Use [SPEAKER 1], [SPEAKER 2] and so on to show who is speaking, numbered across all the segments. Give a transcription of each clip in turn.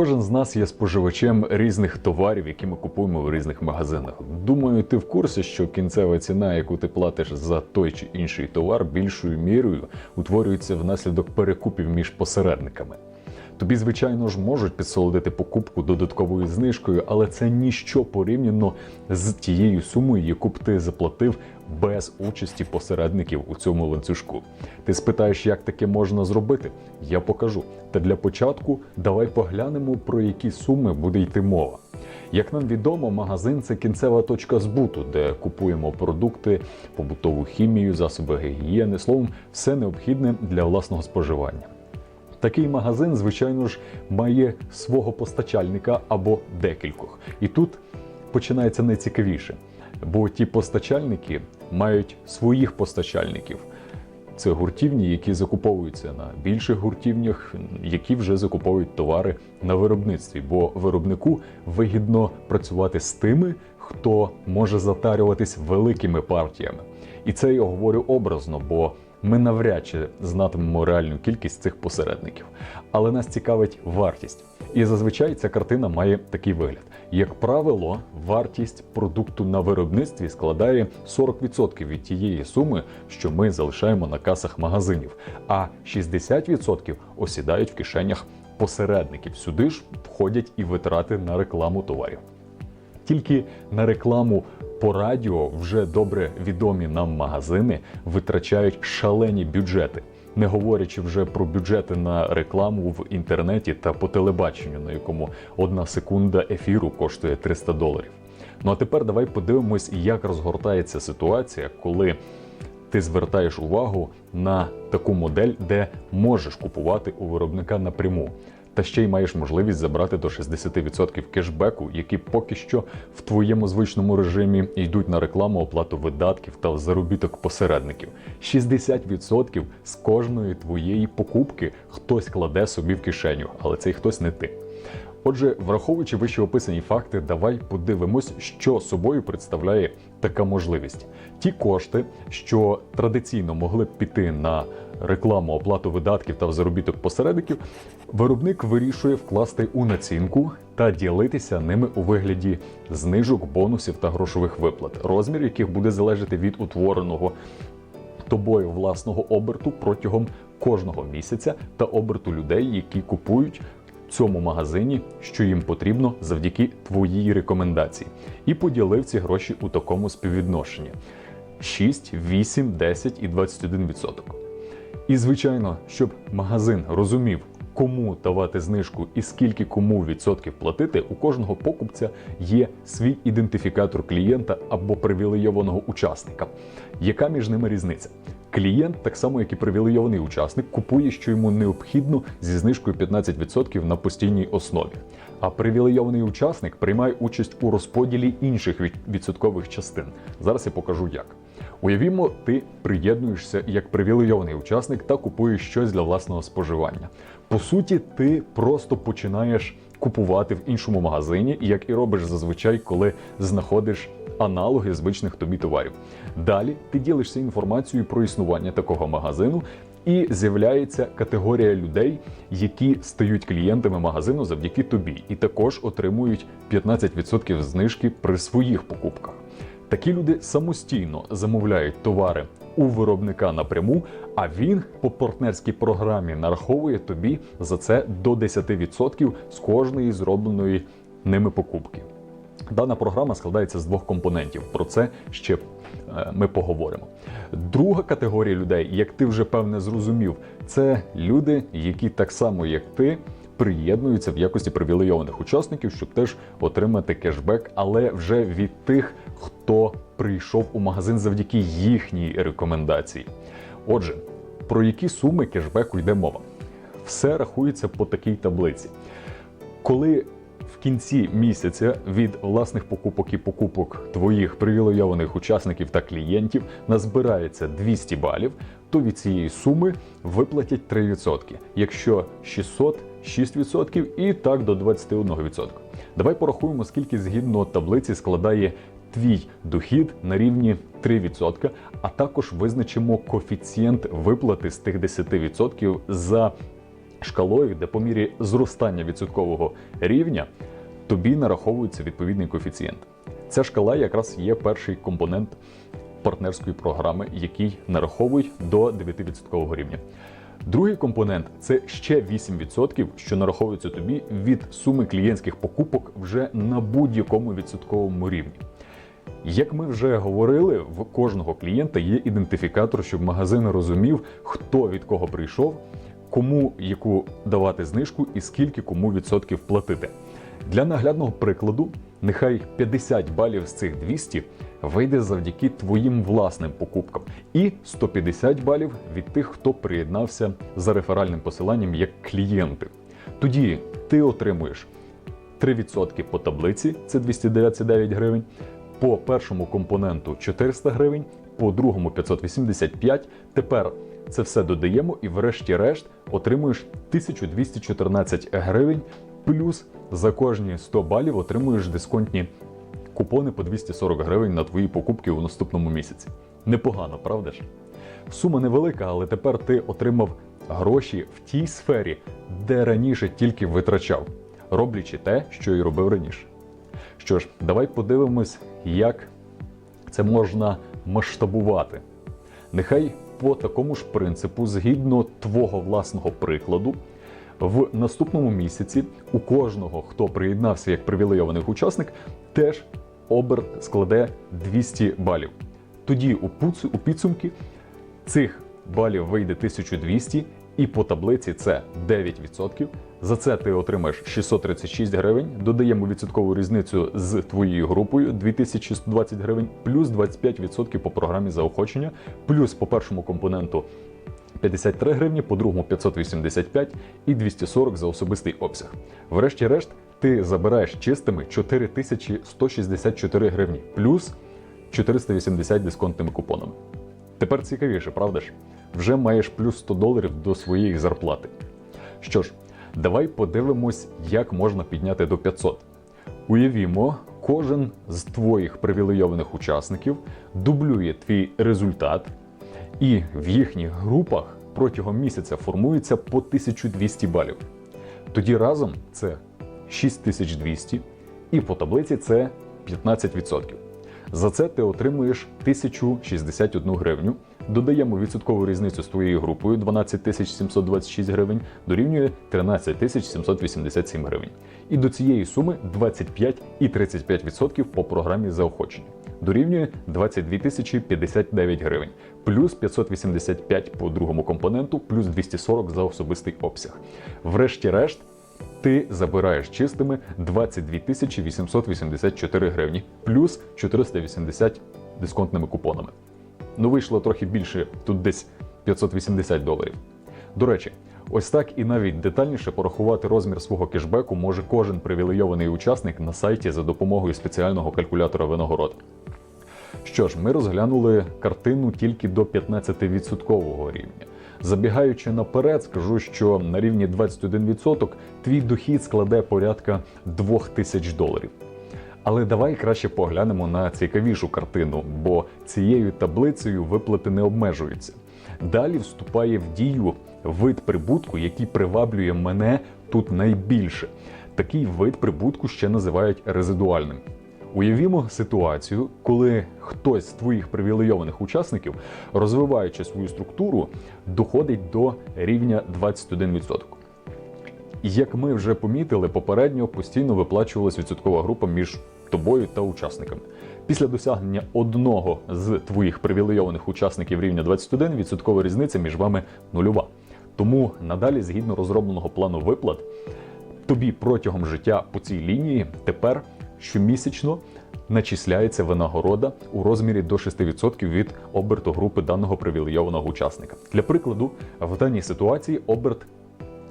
[SPEAKER 1] Кожен з нас є споживачем різних товарів, які ми купуємо в різних магазинах. Думаю, ти в курсі, що кінцева ціна, яку ти платиш за той чи інший товар, більшою мірою утворюється внаслідок перекупів між посередниками. Тобі, звичайно ж, можуть підсолодити покупку додатковою знижкою, але це ніщо порівняно з тією сумою, яку б ти заплатив без участі посередників у цьому ланцюжку. Ти спитаєш, як таке можна зробити? Я покажу. Та для початку давай поглянемо, про які суми буде йти мова. Як нам відомо, магазин це кінцева точка збуту, де купуємо продукти, побутову хімію, засоби гігієни, словом, все необхідне для власного споживання. Такий магазин, звичайно ж, має свого постачальника або декількох. І тут починається найцікавіше, бо ті постачальники мають своїх постачальників. Це гуртівні, які закуповуються на більших гуртівнях, які вже закуповують товари на виробництві. Бо виробнику вигідно працювати з тими, хто може затарюватись великими партіями. І це я говорю образно, бо ми навряд чи знатимемо реальну кількість цих посередників. Але нас цікавить вартість. І зазвичай ця картина має такий вигляд. Як правило, вартість продукту на виробництві складає 40% від тієї суми, що ми залишаємо на касах магазинів, а 60% осідають в кишенях посередників. Сюди ж входять і витрати на рекламу товарів. Тільки на рекламу по радіо вже добре відомі нам магазини витрачають шалені бюджети, не говорячи вже про бюджети на рекламу в інтернеті та по телебаченню, на якому одна секунда ефіру коштує 300 доларів. Ну а тепер давай подивимось, як розгортається ситуація, коли ти звертаєш увагу на таку модель, де можеш купувати у виробника напряму. Та ще й маєш можливість забрати до 60% кешбеку, які поки що в твоєму звичному режимі йдуть на рекламу, оплату видатків та заробіток посередників. 60% з кожної твоєї покупки хтось кладе собі в кишеню, але цей хтось не ти. Отже, враховуючи вище описані факти, давай подивимось, що собою представляє така можливість. Ті кошти, що традиційно могли б піти на рекламу, оплату видатків та заробіток посередників, виробник вирішує вкласти у націнку та ділитися ними у вигляді знижок, бонусів та грошових виплат, розмір яких буде залежати від утвореного тобою власного оберту протягом кожного місяця та оберту людей, які купують цьому магазині, що їм потрібно завдяки твоїй рекомендації, і поділив ці гроші у такому співвідношенні: 6, 8, 10 і 21%. І звичайно, щоб магазин розумів, кому давати знижку і скільки кому відсотків платити, у кожного покупця є свій ідентифікатор клієнта або привілейованого учасника. Яка між ними різниця? Клієнт, так само як і привілейований учасник, купує, що йому необхідно зі знижкою 15% на постійній основі. А привілейований учасник приймає участь у розподілі інших відсоткових частин. Зараз я покажу як. Уявімо, ти приєднуєшся як привілейований учасник та купуєш щось для власного споживання. По суті, ти просто починаєш купувати в іншому магазині, як і робиш зазвичай, коли знаходиш аналоги звичних тобі товарів. Далі ти ділишся інформацією про існування такого магазину. І з'являється категорія людей, які стають клієнтами магазину завдяки тобі, і також отримують 15% знижки при своїх покупках. Такі люди самостійно замовляють товари у виробника напряму, а він по партнерській програмі нараховує тобі за це до 10% з кожної зробленої ними покупки. Дана програма складається з двох компонентів. Про це ще е, ми поговоримо. Друга категорія людей, як ти вже певне зрозумів, це люди, які так само як ти. Приєднуються в якості привілейованих учасників, щоб теж отримати кешбек, але вже від тих, хто прийшов у магазин завдяки їхній рекомендації. Отже, про які суми кешбеку йде мова? Все рахується по такій таблиці. Коли в кінці місяця від власних покупок і покупок твоїх привілейованих учасників та клієнтів назбирається 200 балів, то від цієї суми виплатять 3%. Якщо 600 6% і так до 21%. Давай порахуємо, скільки згідно таблиці складає твій дохід на рівні 3%, а також визначимо коефіцієнт виплати з тих 10% за шкалою, де по мірі зростання відсоткового рівня тобі нараховується відповідний коефіцієнт. Ця шкала якраз є перший компонент партнерської програми, який нараховують до 9% рівня. Другий компонент це ще 8%, що нараховується тобі від суми клієнтських покупок вже на будь-якому відсотковому рівні. Як ми вже говорили, в кожного клієнта є ідентифікатор, щоб магазин розумів, хто від кого прийшов, кому яку давати знижку і скільки кому відсотків платити. Для наглядного прикладу, нехай 50 балів з цих 200 вийде завдяки твоїм власним покупкам, і 150 балів від тих, хто приєднався за реферальним посиланням як клієнти. Тоді ти отримуєш 3% по таблиці, це 299 гривень, по першому компоненту 400 гривень, по другому 585. Тепер це все додаємо і, врешті-решт, отримуєш 1214 гривень. Плюс за кожні 100 балів отримуєш дисконтні купони по 240 гривень на твої покупки у наступному місяці. Непогано, правда ж? Сума невелика, але тепер ти отримав гроші в тій сфері, де раніше тільки витрачав, роблячи те, що і робив раніше. Що ж, давай подивимось, як це можна масштабувати. Нехай по такому ж принципу, згідно твого власного прикладу, в наступному місяці у кожного, хто приєднався як привілейований учасник, теж оберт складе 200 балів. Тоді у підсумки цих балів вийде 1200, і по таблиці це 9%. За це ти отримаєш 636 гривень. Додаємо відсоткову різницю з твоєю групою 2120 гривень, плюс 25% по програмі заохочення, плюс по першому компоненту 53 гривні, по другому 585 і 240 за особистий обсяг. Врешті-решт, ти забираєш чистими 4164 гривні, плюс 480 дисконтними купонами. Тепер цікавіше, правда ж? Вже маєш плюс 100 доларів до своєї зарплати. Що ж, давай подивимось, як можна підняти до 500. Уявімо, кожен з твоїх привілейованих учасників дублює твій результат, і в їхніх групах протягом місяця формується по 1200 балів. Тоді разом це 6200, і по таблиці це 15%. За це ти отримуєш 1061 гривню. Додаємо відсоткову різницю з твоєю групою 12 726 гривень, дорівнює 13 787 гривень. І до цієї суми 25 і 35% по програмі заохочення. Дорівнює 22 тисячі 59 гривень, плюс 585 по другому компоненту, плюс 240 за особистий обсяг. Врешті-решт, ти забираєш чистими 22 884 гривні, плюс 480 дисконтними купонами. Ну, вийшло трохи більше, тут десь 580 доларів. До речі, ось так і навіть детальніше порахувати розмір свого кешбеку може кожен привілейований учасник на сайті за допомогою спеціального калькулятора винагород. Що ж, ми розглянули картину тільки до 15% рівня. Забігаючи наперед, скажу, що на рівні 21% твій дохід складе порядка 2000 доларів. Але давай краще поглянемо на цікавішу картину, бо цією таблицею виплати не обмежуються. Далі вступає в дію вид прибутку, який приваблює мене тут найбільше. Такий вид прибутку ще називають резидуальним. Уявімо ситуацію, коли хтось з твоїх привілейованих учасників, розвиваючи свою структуру, доходить до рівня 21%. Як ми вже помітили, попередньо постійно виплачувалась відсоткова група між тобою та учасниками. Після досягнення одного з твоїх привілейованих учасників рівня 21, відсоткова різниця між вами нульова. Тому надалі, згідно розробленого плану виплат, тобі протягом життя по цій лінії тепер щомісячно начисляється винагорода у розмірі до 6% від оберту групи даного привілейованого учасника. Для прикладу, в даній ситуації оберт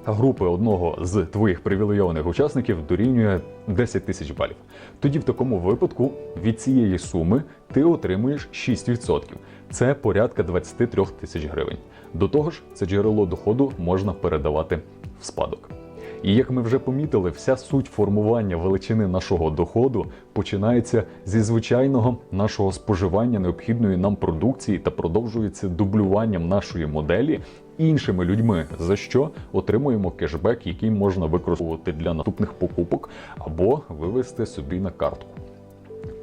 [SPEAKER 1] групи одного з твоїх привілейованих учасників дорівнює 10 тисяч балів. Тоді в такому випадку від цієї суми ти отримуєш 6%. Це порядка 23 тисяч гривень. До того ж, це джерело доходу можна передавати в спадок. І як ми вже помітили, вся суть формування величини нашого доходу починається зі звичайного нашого споживання необхідної нам продукції та продовжується дублюванням нашої моделі іншими людьми, за що отримуємо кешбек, який можна використовувати для наступних покупок або вивести собі на картку.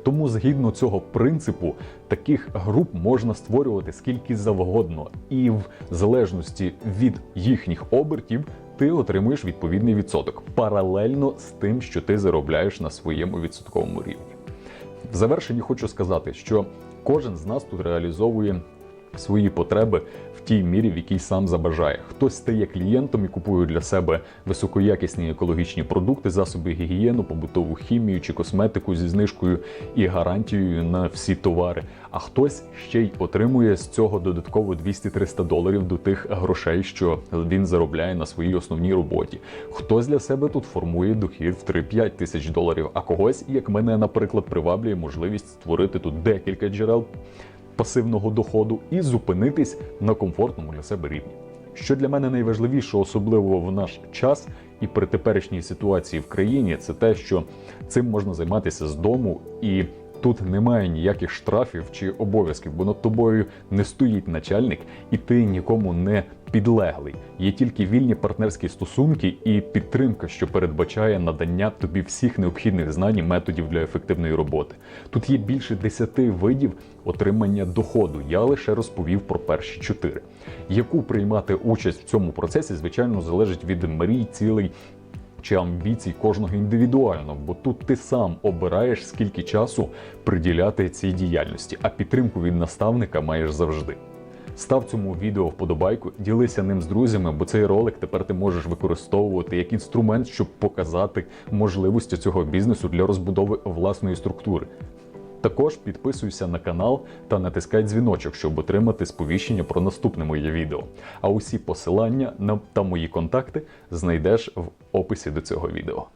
[SPEAKER 1] Тому, згідно цього принципу, таких груп можна створювати скільки завгодно, і в залежності від їхніх обертів ти отримуєш відповідний відсоток паралельно з тим, що ти заробляєш на своєму відсотковому рівні. В завершенні хочу сказати, що кожен з нас тут реалізовує свої потреби тій мірі, в якій сам забажає. Хтось стає клієнтом і купує для себе високоякісні екологічні продукти, засоби гігієну, побутову хімію чи косметику зі знижкою і гарантією на всі товари. А хтось ще й отримує з цього додатково 200-300 доларів до тих грошей, що він заробляє на своїй основній роботі. Хтось для себе тут формує дохід в 3-5 тисяч доларів, а когось, як мене, наприклад, приваблює можливість створити тут декілька джерел пасивного доходу і зупинитись на комфортному для себе рівні. Що для мене найважливіше, особливо в наш час і при теперішній ситуації в країні, це те, що цим можна займатися з дому, і тут немає ніяких штрафів чи обов'язків, бо над тобою не стоїть начальник, і ти нікому не підлеглий. Є тільки вільні партнерські стосунки і підтримка, що передбачає надання тобі всіх необхідних знань і методів для ефективної роботи. Тут є більше 10 видів отримання доходу. Я лише розповів про перші чотири. Яку приймати участь в цьому процесі, звичайно, залежить від мрій, цілей чи амбіцій кожного індивідуально, бо тут ти сам обираєш, скільки часу приділяти цій діяльності, а підтримку від наставника маєш завжди. Став цьому відео вподобайку, ділися ним з друзями, бо цей ролик тепер ти можеш використовувати як інструмент, щоб показати можливості цього бізнесу для розбудови власної структури. Також підписуйся на канал та натискай дзвіночок, щоб отримати сповіщення про наступне моє відео. А усі посилання та мої контакти знайдеш в описі до цього відео.